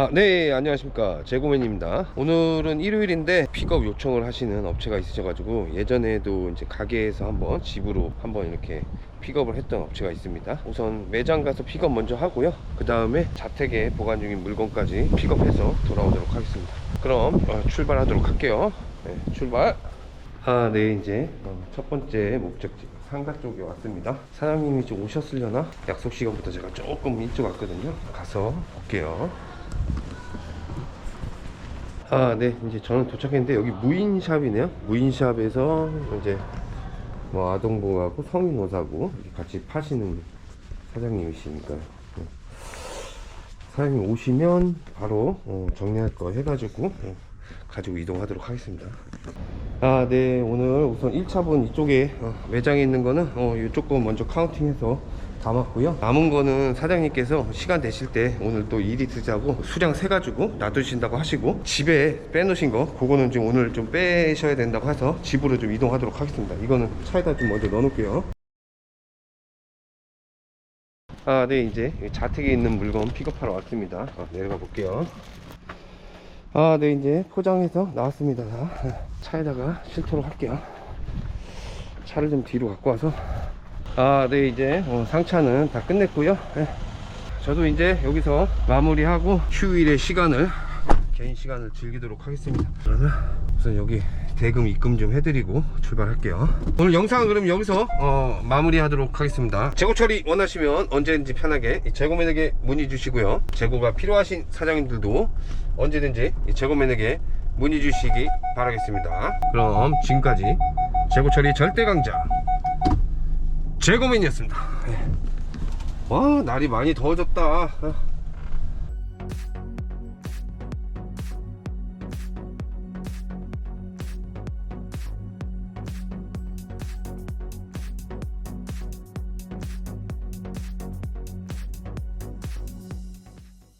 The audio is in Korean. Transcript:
아, 네, 안녕하십니까. 재고맨입니다. 오늘은 일요일인데 픽업 요청을 하시는 업체가 있으셔가지고 예전에도 이제 가게에서 한번 집으로 한번 이렇게 픽업을 했던 업체가 있습니다. 우선 매장 가서 픽업 먼저 하고요. 그 다음에 자택에 보관 중인 물건까지 픽업해서 돌아오도록 하겠습니다. 그럼 어, 출발하도록 할게요. 네, 출발. 아, 네, 이제 어, 첫 번째 목적지 상가 쪽에 왔습니다. 사장님이 좀 오셨으려나? 약속 시간부터 제가 조금 일찍 왔거든요. 가서 볼게요. 아, 네, 이제 저는 도착했는데 여기 무인샵이네요. 무인샵에서 이제 뭐 아동복하고 성인옷하고 같이 파시는 사장님이시니까요. 네. 사장님 오시면 바로 어, 정리할 거 해가지고 어, 가지고 이동하도록 하겠습니다. 아, 네. 오늘 우선 1차분 이쪽에 어, 매장에 있는 거는 어, 이쪽 거 먼저 카운팅해서 담았고요. 남은 거는 사장님께서 시간 되실 때 오늘 또 일이 있으자고 수량 세 가지고 놔두신다고 하시고 집에 빼놓으신 거 그거는 지금 오늘 좀 빼셔야 된다고 해서 집으로 좀 이동하도록 하겠습니다. 이거는 차에다 좀 먼저 넣어놓을게요. 아, 네. 이제 자택에 있는 물건 픽업하러 왔습니다. 아, 내려가 볼게요. 아, 네, 이제 포장해서 나왔습니다. 다. 차에다가 실도록 할게요. 차를 좀 뒤로 갖고 와서. 아, 네, 이제 어, 상차는 다 끝냈고요. 네. 저도 이제 여기서 마무리하고 휴일의 시간을 개인 시간을 즐기도록 하겠습니다. 그러면 우선 여기 대금 입금 좀 해드리고 출발할게요. 오늘 영상은 그럼 여기서 어, 마무리하도록 하겠습니다. 재고 처리 원하시면 언제든지 편하게 이 재고맨에게 문의 주시고요. 재고가 필요하신 사장님들도 언제든지 이 재고맨에게 문의 주시기 바라겠습니다. 그럼 지금까지 재고 처리 절대 강자 재고맨이었습니다. 네. 와 날이 많이 더워졌다. 아.